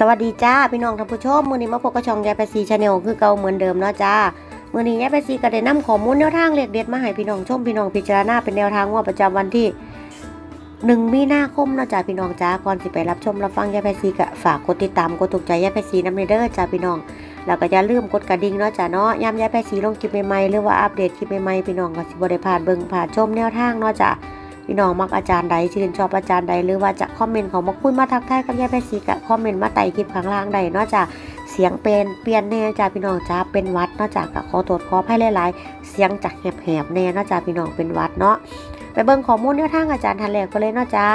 สวัสดีจ้าพี่น้องท่านผู้ชมมือนี้มาพบกับช่องยายไปซีชาแนลคือเก่าเหมือนเดิมเนาะจ้ามือนี้ยายไปซีก็ได้นำข้อมูลแนวทางเลขเด็ดมาให้พี่น้องชมพี่น้องพิจารณาเป็นแนวทางงวดประจำวันที่1มีนาคมเนาะจ้าพี่น้องจ้าก่อนสิไปรับชมรับฟังยายไปซีก็ฝากกดติดตามกดถูกใจยายไปซีนำเด้อจ้าพี่น้องแล้วก็อย่าลืมกดกระดิ่งเนาะจ้าเนาะยามยายไปซีลงคลิปใหม่ๆหรือว่าอัปเดตคลิปใหม่ๆพี่น้องก็สิบ่ได้พลาดเบิ่งพลาดชมแนวทางเนาะจ้า พี่น้องมักอาจารย์ใดชื่นชอบอาจารย์ใดหรือว่าจะคอมเมนต์ของมาคุยมาทักทายกับยายไปสีกับคอมเมนต์มาไต่คลิปข้างล่างใดนอกจากเสียงเป็นเปลี่ยนแน่จ้าพี่น้องจ้าเป็นวัดนอกจากกะขอตรวจขอให้หลายๆ เสียงจากแหบๆแน่นอกจากพี่น้องเป็นวัดเนาะไปเบิ่งข้อมูลแนวทางอาจารย์ทันแรกก็เลยเนาะจ้า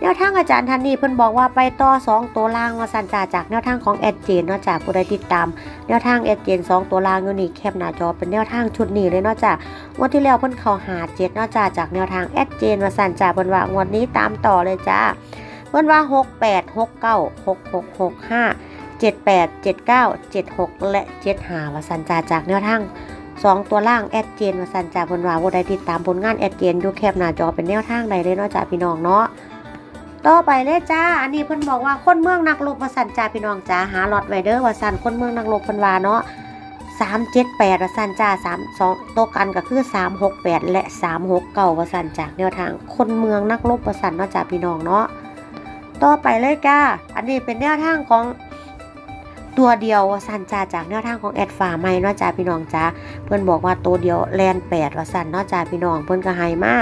แนวทางอาจารย์ทันนี้เพิ่นบอกว่าไปต่อสองตัวล่างมาสันจ่าจากแนวทางของแอดเจนเนาะจากผู้ใดติดตาม แนวทางแอดเจนสองตัวล่างอยู่นี่แคบหน้าจอเป็นแนวทางชุดนี้เลยเนาะจ้างวดที่แล้วเพิ่นเข้าหาเจ็ดเนาะจ้าจากแนวทางแอดเจนมาสั่นจาเพิ่นว่างวดนี้ตามต่อเลยจ้าเพิ่นว่า 6 8 6 9 6 6 6 5 7 8 7 9 7 6 และ 7 5ว่าสั่นจาจากแนวทางสองตัวล่างแอดเจนมาสั่นจาเพิ่นว่าบ่ได้ติดตามผลงานแอดเจนอยู่แคบหน้าจอเป็นแนวทางใดเลยเนาะจ้าพี่น้องเนาะ ต่อไปเลยจ้า อันนี้เพิ่นบอกว่าคนเมืองนักรบว่าสั่นจ้าพี่น้องจ้าหาหลอตไวเดอร์ว่าสั่นคนเมืองนักรบเพิ่นว่าเนาะสามเจ็ดแปดวสันจ่าสามสองโตวกันก็คือสามหกแปดและสามหกเก่าวสันจากแนวทางคนเมืองนักรบวสันเนาะจาพี่น้องเนาะต่อไปเลยจ้า อันนี้เป็นแนวทางของตัวเดียววสันจ่าจากแนวทางของแอดฝ่าไม่เนาะจ่าพี่น้องจ้าเพื่อนบอกว่าตัวเดียวแลนแปดวสันเนาะจ่าพี่น้องเพื่อนก็ให้มา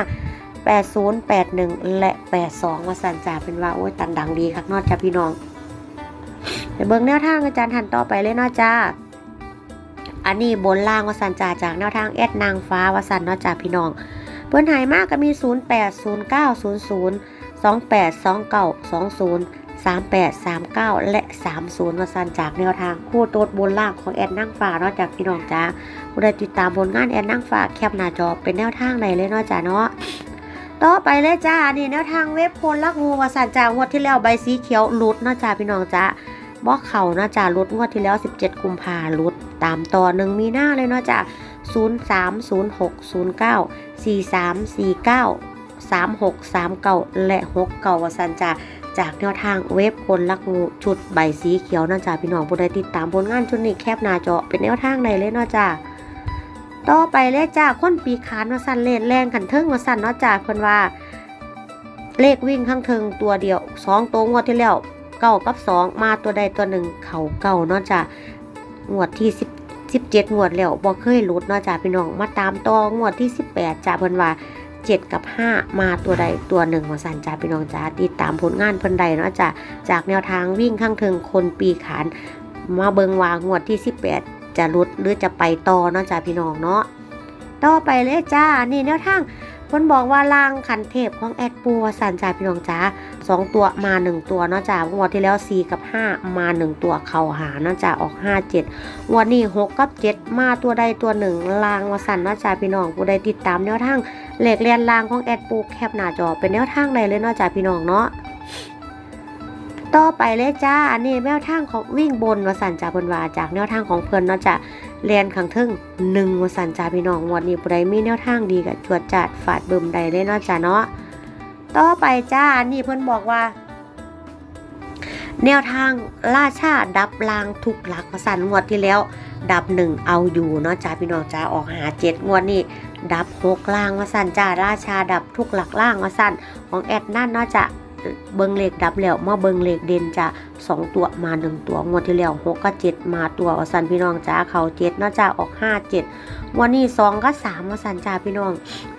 แปดศูนย์แปดหนึ่งและแปดสองวสันจ่าเป็นว่าโอ้ยตันดังดีครับเนาะจ่าพี่น้องไปเบิ่งแนวทางอาจารย์ทันต่อไปเลยเนาะจ้าอันนี้บนล่างวสันจ่าจากแนวทางแอดนางฟ้าวสันเนาะจาพี่น้องเพื่อนหายมากก็มี 0 8 0 9 0 0 2 8 2 9 2 0 3 8 3 9 และ 30วสันจากแนวทางคู่โตดบนล่างของแอดนางฟ้าเนาะจากพี่น้องจ้าผู้ใดติดตามผลงานแอดนางฟ้าแคปหน้าจอเป็นแนวทางไหนเลยเนาะจ้าเนาะ ต่อไปเลยจ้านี่แนวทางเว็บโพลลักงูวสันจากงวดที่แล้วใบสีเขียวลุดนะจ้าพี่น้องจ้าบอกเขานะจ้ะลดงวดที่แล้ว 17 กุมภาลดตามต่อหนึ่งมีหน้าเลยเนาะจ้ะ0 3 0 6 0 9 4 3 4 9 3 6 3 9 และ 6 เก่าวสันจ้ะจากแนวทางเว็บคนลักงูชุดใบสีเขียวนะจ้ะพี่น้องผู้ใดติดตามผลงานชุดนี้แคบหน้าจอเป็นแนวทางไหนเลยเนาะจ้ะ ต่อไปเลยจ้ะคนปีขานมาสั่นเลนแรงขันเทิงมาสั่นเนาะจ้ะเพิ่นว่า เลขวิ่งข้างเทิงตัวเดียวสองตัวงวดที่แล้วเก้ากับสองมาตัวใดตัวหนึ่งเขาเก่าเนาะจ้ะงวดที่สิบสิบเจ็ดงวดแล้วบ่เคยหลุดเนาะจ้ะพี่น้องมาตามต่องวดที่สิบแปดจ้ะเพิ่นว่าเจ็ดกับห้ามาตัวใดตัวหนึ่งมาสั่นจ้ะพี่น้องจ้ะติดตามผลงานเพิ่นใดเนาะจ้ะจากแนวทางวิ่งข้างเทิงคนปีขาน มาเบิงวางวดที่สิบแปด จะลุดหรือจะไปต่อเนาะจ้ะพี่น้องเนาะต่อไปเลยจ้านี่แนวทางเพิ่นบอกว่าลางขันเทพของแอดปูว่าสั่นจ้ะพี่น้องจ้าสองตัวมาหนึ่งตัวเนาะจ้างวดที่แล้ว4กับ5มาหนึ่งตัวเข่าหาเนาะจ้าออก5 7งวดนี้6กับ7มาตัวใดตัวหนึ่งลางมาสันเนาะจ้าพี่น้องผู้ใดติดตามแนวทางเหล็กเรียนลางของแอดปูแคปหน้าจอเป็นแนวทางใดเลยเนาะจ้าพี่น้องเนาะ ต่อไปเลยจ้าอันนี้แนวทางของวิ่งบนวสันจ่าเพิ่นว่าจากแนวทางของเพิ่อนเนาะจ้าเรียนขังทึ่งหนึ่งวสันจ่าพี่น้องงวดนี้ผู้ใดมีแนวทางดีกับจวดจัดฝาดเบิ่มใดเลยเนาะจ้าเนาะต่อไปจ้านี่เพิ่อนบอกว่า แนวทางล่าชาดับลางทุกหลักประสันงวดที่แล้ว ดับหนึ่งเอาอยู่เนาะจ้าพี่น้องจ้าออกหาเจ็ดงวดนี้ดับหกล่างมาสันจ้าราชาดับทุกหลักล่างมาสันของแอดนั่นเนาะจ้า เบิงเลขดับแล้วมาเบิงเลขเด่นจ้าสองตัวมาหนึ่งตัวงวดที่แล้วหกกับเจ็ดมาตัวสันพี่น้องจ้าเขาเจ็ดนาะจ้าออกห้าเจ็ดวันนี้สองกับสามมาสันจ้าพี่น้อง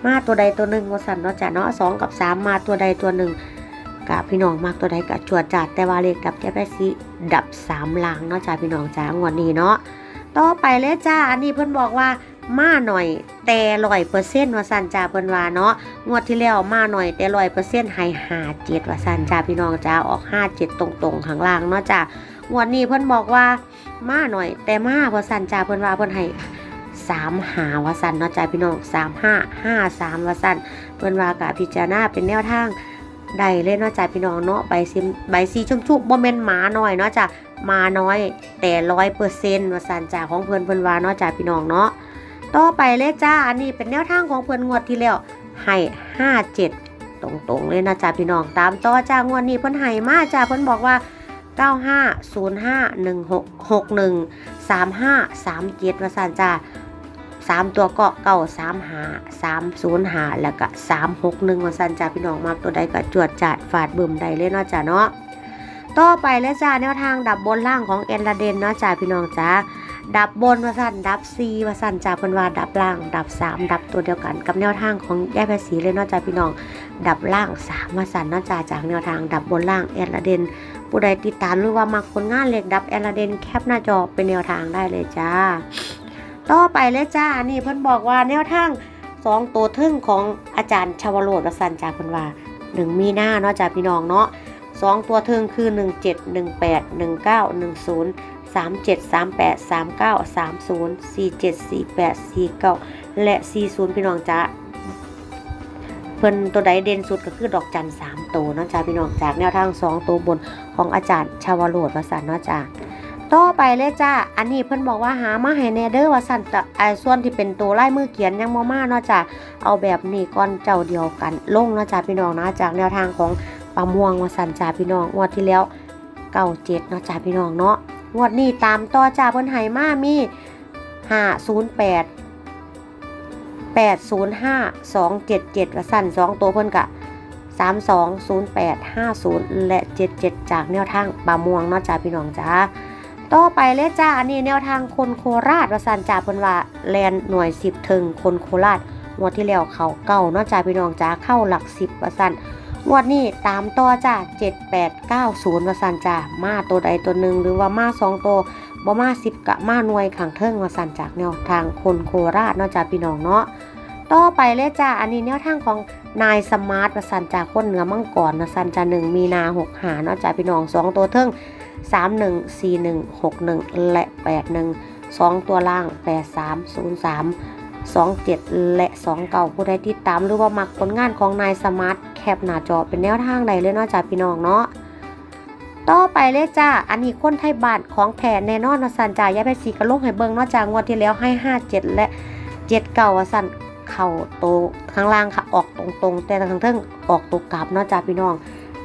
มาตัวใดตัวหนึ่งว่าสันเนาะจ้ะเนาะสองกับสามมาตัวใดตัวหนึ่งกับพี่น้องมากตัวใดกับจวดจัดแต่ว่าเลขดับแค่แปซิดับสามลางเนาะจ้าพี่น้องจ้างวดนี้เนาะต่อไปเลยจ้าอันนี้เพิ่อนบอกว่า มาหน่อย แต่ร้อยเปอร์เซ็นต์ว่าสันจ้าเพิ่นว่าเนาะงวดที่แล้วมาหน่อย แต่ร้อยเปอร์เซ็นต์ให้ห้าเจ็ดว่าสันจ้าพี่น้องจ้าออกห้าเจ็ดตรงๆข้างล่างเนาะจ้างวดนี้เพิ่นบอกว่ามาหน่อย แต่มาว่าสันจ้าเพิ่นว่าเพิ่นให้สามหาวาสันเนาะจ้าพี่น้องสามห้าห้าสามวาสันเพิ่นว่ากะพิจารณาเป็นแนวทางใดเลยเนาะจ้าพี่น้องเนาะใบซิมใบซีชุ่มชุบบ่แม่นหมาหน้อยเนาะจ้ามาน้อยแต่ร้อยเปอร์เซ็นต์วาสันจ้าของเพิ่นเพิ่นว่าเนาะจ้าพี่น้องเนาะ ต่อไปเลยจ้า อันนี้เป็นแนวทางของเพิ่อนงวดที่แล้วให้ห้าเจ็ดตรงๆเลยนะจ้าพี่น้องตามต่อจ้างวดนี้เพิ่อนให้มาจ้าเพิ่อนบอกว่า950516613537ว่าซั่นจ้าสามตัวก็เก้าสามหาสามศูนย์หาแล้วก็สามหกหนึ่งว่าซั่นจ้าพี่น้องมาตัวใดก็จวดจาดฝาดบึมใดเลยเนาะจ้าเนาะต่อไปเลยจ้าแนวทางดับบนล่างของเอ็นลาเดนเนาะจ้าพี่น้องจ้า ดับบนว่าสั่นดับซีว่าสั่นจากเพิ่นว่าดับล่าง ดับสามดับตัวเดียวกัน กับแนวทางของแยกภาษีเลยเนอกจากพี่น้อง ดับล่างสามว่าสั่นเนอกจากจากแนวทางดับบนล่างแอดละเดนผู้ใดติดตามหรือว่ามาคนงานเล็กดับแอดละเดนแคปหน้าจอเป็นแนวทางได้เลยจ้า ต่อไปเลยจ้านี่เพิ่นบอกว่าแนวทางสองตัวทึ่งของอาจารย์ชาวโรดว่าสั่นจากเพิ่นว่าหนึ่งมีหน้าเนาะจากพี่น้องเนาะสองตัวทึ่งคือหนึ่งเจ็ดหนึ่งแปดหนึ่งเก้าหนึ่งศูนย์ สามเจ็ดสามแปดสามเก้าสามศูนย์สี่เจ็ดสี่แปดสี่เก้าและสี่ศูนย์พี่น้องจ้าเพิ่นตัวใดเด่นสุดก็คือดอกจันสามตัวเนาะจ้าพี่น้องจากแนวทางสองตัวบนของอาจารย์ชาวโรดวสันเนาะจ้าต่อไปเลยจ้า อันนี้เพิ่นบอกว่าหามาให้แนเดอร์วสันแต่ไอ้ส่วนที่เป็นตัวไล่มือเขียนยังมามาเนาะจ้าเอาแบบนี้ก่อนเจ้าเดียวกันลงเนาะจ้าพี่น้องนะจากแนวทางของปลาม่วงวสันจ้าพี่น้องงวดที่แล้วเก้าเจ็ดเนาะจ้าพี่น้องเนาะ งวดนี้ตามต่อจาเพิ่นให้มามีห้าศูนย์แปดแปดศูนย์ห้าสองเจ็ดเจ็ดละสั้นสองตัวเพิ่นกะสามสองศูนย์แปดห้าศูนย์และเจ็ดเจ็ดจากแนวทางป่าม่วงเนาะจ้าพี่น้องจ้าต่อไปเลยจ้าอันนี้แนวทางคนโคราชละสันจ้าเพิ่นว่าแลนหน่วยสิบถึงคนโคราชงวดที่แล้วเขาเก่าเนาะจ้าพี่น้องจ้าเข้าหลักสิบละสัน งวดนี้ตามต่อจ้า7 8 9 0ว่าสันจ้ามาตัวใดตัวหนึ่งหรือว่ามาสองตัวบ่มาสิบกะมาหน่วยขังเทิงวาสันจากแนวทางคนโคราชเนาะจ้าพี่น้องเนาะต่อไปเลยจ้าอันนี้แนวทางของนายสมาร์ทวาสันจากคนเหนือมังกรวาสันจ้าหนึ่งมีนาหกหาเนาะจ้าพี่น้องสองตัวเทิงสามหนึ่งสี่หนึ่งหกหนึ่งและแปดหนึ่งสองตัวล่างแปดสามศูนย์สาม 27 และ 29 ผู้ใดติดตามหรือว่ามักผลงานของนายสมาร์ทแคปหน้าจอเป็นแนวทางใดเลยเนาะจ้าพี่น้องเนาะต่อไปเลยจ้า อันนี้คนไทยบานของแท้แน่นอนว่าสันจ่ายยาไปสีกระลงให้เบิ่งเนาะจ้างวดที่แล้วให้ 57 และ79ว่าสันเข่าโตข้างล่างค่ะออกตรงๆ แต่ทางเทิงออกตัวกลับเนาะจ้าพี่น้อง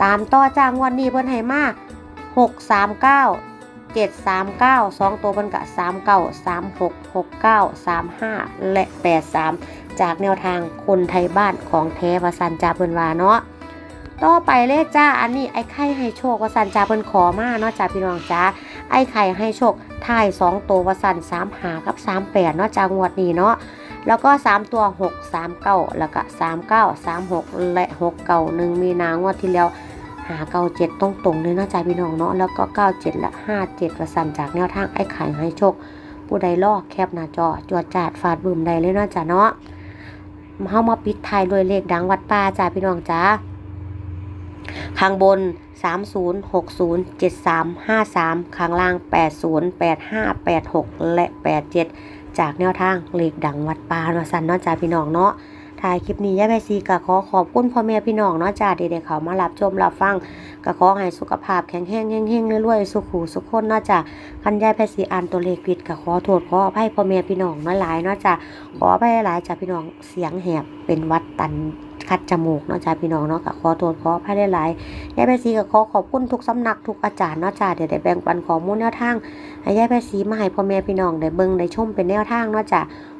ตามต่อจ้างวดนี้เพิ่นให้มา639 7 3 9 2ตัวเพิ่นกะ3 9 3 6 6 9 3 5และ8 3จากแนวทางคนไทยบ้านของแท้วสันจาเพิ่นวาเนาะต่อไปเลยจ้าอันนี้ไอ้ไข่ให้โชควสันจาเพิ่นขอมาเนาะจ้าพี่น้องจ้าไอ้ไข่ให้โชคถ่าย2ตัววสัน3หากับ38เนาะจ้างวดนี้เนาะแล้วก็ 3 ตัว 6 3 9 แล้วก็ 3 9 3 6 และ 6 9 1 มีนางวดที่แล้ว หาเก้าเจ็ดตรงตรงเลยนาะจ้าพี่น้องเนาะแล้วก็เก้าเจ็ดและห้าเจ็ดประสันจากแนวทางไอ้ไข่ให้โชค ผู้ใดลอกแคบหน้าจอจวดจาดฟาดบึมใดเลยนาะจ้าเนาะเฮามาปิดท้ายด้วยเลขดังวัดป่าจ้าพี่น้องจ้าข้างบน 30 60 73 53 ข้างล่าง 80 85 86 และ 87 จากแนวทางเลขดังวัดป่าเนาะสันเนาะจ้าพี่น้องเนาะ ถ่ายคลิปนี้ย่าแม่ซีก็ขอขอบคุณพ่อแม่พี่น้องเนาะจ้าที่ได้เขามารับชมรับฟังก็ขอให้สุขภาพแข็งแรงเฮงๆรวยๆสุขหูสุขคนเนาะจ้าคันย่าแม่ซีอ่านตัวเลขผิดก็ขอโทษขออภัยพ่อแม่พี่น้องหลายเนาะจ้าขออภัยหลายจ้าพี่น้องเสียงแหบเป็นวัดตันคัดจมูกเนาะจ้าพี่น้องเนาะก็ขอโทษขออภัยหลายๆย่าแม่ซีก็ขอขอบคุณทุกสำนักทุกอาจารย์เนาะจ้าเดี๋ยวได้แบ่งปันข้อมูลแนวทางให้ย่าแม่ซีมาให้พ่อแม่พี่น้องได้เบิ่งได้ชมเป็นแนวทางเนาะจ้า